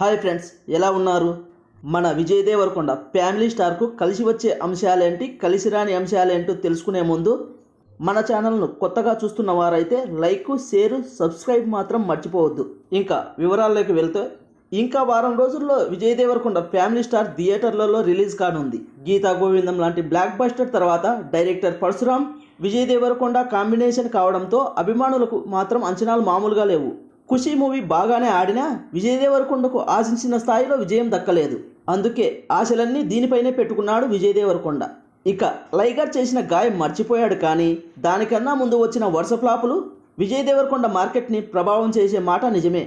Hi friends ఎలా ఉన్నారు? మన విజయ్ దేవరకొండ ఫ్యామిలీ స్టార్కు కలిసి వచ్చే అంశాలేంటి కలిసి రాని అంశాలేంటో తెలుసుకునే ముందు మన ఛానల్ను కొత్తగా చూస్తున్న వారైతే లైక్ షేర్ సబ్స్క్రైబ్ మాత్రం మర్చిపోవద్దు. ఇంకా వివరాల్లోకి వెళ్తే ఇంకా వారం రోజుల్లో విజయ్ దేవరకొండ ఫ్యామిలీ స్టార్ థియేటర్లలో రిలీజ్ కానుంది. గీతా గోవిందం లాంటి బ్లాక్ బస్టర్ తర్వాత డైరెక్టర్ పరశురామ్ విజయ్ దేవరకొండ కాంబినేషన్ కావడంతో అభిమానులకు మాత్రం అంచనాలు మామూలుగా లేవు. ఖుషి మూవీ బాగానే ఆడినా విజయ్ దేవరకొండకు ఆశించిన స్థాయిలో విజయం దక్కలేదు. అందుకే ఆశలన్నీ దీనిపైనే పెట్టుకున్నాడు విజయ్ దేవరకొండ ఇక లైగర్ చేసిన గాయం మర్చిపోయాడు కానీ దానికన్నా ముందు వచ్చిన వరుస ఫ్లాపులు విజయ్ దేవరకొండ మార్కెట్ని ప్రభావం చేసే మాట నిజమే.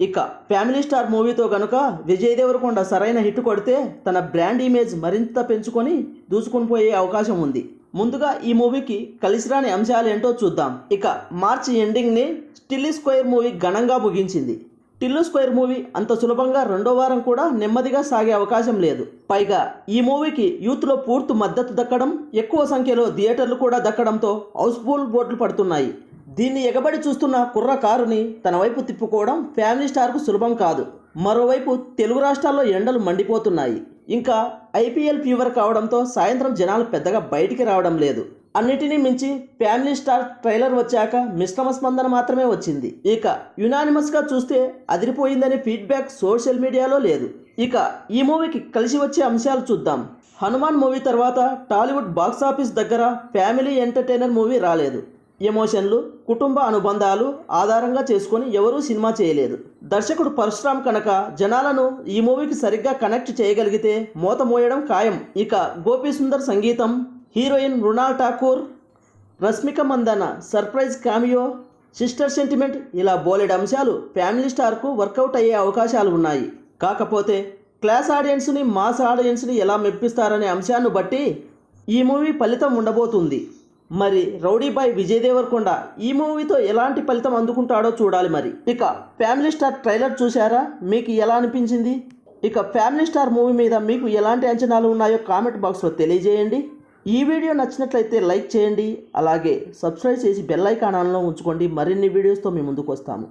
ఇక ఫ్యామిలీ స్టార్ మూవీతో కనుక విజయ్ దేవరకొండ సరైన హిట్ కొడితే తన బ్రాండ్ ఇమేజ్ మరింత పెంచుకొని దూసుకొని పోయే అవకాశం ఉంది. ముందుగా ఈ మూవీకి కలిసిరాని అంశాలు ఏంటో చూద్దాం. ఇక మార్చి ఎండింగ్ని టిల్లీ స్క్వేర్ మూవీ ఘనంగా ముగించింది. టిల్లు స్క్వేర్ మూవీ అంత సులభంగా రెండో వారం కూడా నెమ్మదిగా సాగే అవకాశం లేదు. పైగా ఈ మూవీకి యూత్లో పూర్తి మద్దతు దక్కడం ఎక్కువ సంఖ్యలో థియేటర్లు కూడా దక్కడంతో హౌస్ఫుల్ బోర్డులు పడుతున్నాయి. దీన్ని ఎగబడి చూస్తున్న కుర్ర కారుని తన వైపు తిప్పుకోవడం ఫ్యామిలీ స్టార్కు సులభం కాదు. మరోవైపు తెలుగు రాష్ట్రాల్లో ఎండలు మండిపోతున్నాయి. ఇంకా ఐపీఎల్ ఫీవర్ కావడంతో సాయంత్రం జనాలు పెద్దగా బయటికి రావడం లేదు. అన్నిటినీ మించి ఫ్యామిలీ స్టార్ ట్రైలర్ వచ్చాక మిశ్రమ స్పందన మాత్రమే వచ్చింది. ఇక యునానిమస్గా చూస్తే అదిరిపోయిందనే ఫీడ్బ్యాక్ సోషల్ మీడియాలో లేదు. ఇక ఈ మూవీకి కలిసి వచ్చే అంశాలు చూద్దాం. హనుమాన్ మూవీ తర్వాత టాలీవుడ్ బాక్సాఫీస్ దగ్గర ఫ్యామిలీ ఎంటర్టైనర్ మూవీ రాలేదు. ఎమోషన్లు కుటుంబ అనుబంధాలు ఆధారంగా చేసుకొని ఎవరూ సినిమా చేయలేదు. దర్శకుడు పరశురామ్ కనుక జనాలను ఈ మూవీకి సరిగ్గా కనెక్ట్ చేయగలిగితే మోతమోయడం ఖాయం. ఇక గోపీ సుందర్ సంగీతం heroine Mrunal Thakur Rashmika Mandanna surprise cameo sister sentiment ఇలా బోలెడ్ అంశాలు ఫ్యామిలీ స్టార్కు వర్కౌట్ అయ్యే అవకాశాలు ఉన్నాయి. కాకపోతే క్లాస్ ఆడియన్స్ని మాస్ ఆడియన్స్ని ఎలా మెప్పిస్తారనే అంశాన్ని బట్టి ఈ మూవీ ఫలితం ఉండబోతుంది. మరి రౌడీబాయ్ విజయ్ దేవరకొండ ఈ మూవీతో ఎలాంటి ఫలితం అందుకుంటాడో చూడాలి మరి. ఇక ఫ్యామిలీ స్టార్ ట్రైలర్ చూసారా మీకు ఎలా అనిపించింది? ఇక ఫ్యామిలీ స్టార్ మూవీ మీద మీకు ఎలాంటి అంచనాలు ఉన్నాయో కామెంట్ బాక్స్లో తెలియజేయండి. ఈ వీడియో నచ్చినట్లయితే లైక్ చేయండి అలాగే సబ్స్క్రైబ్ చేసి బెల్ ఐకాన్ ఆన్లో ఉంచుకోండి. మరిన్ని వీడియోస్తో మీ ముందుకు వస్తాము.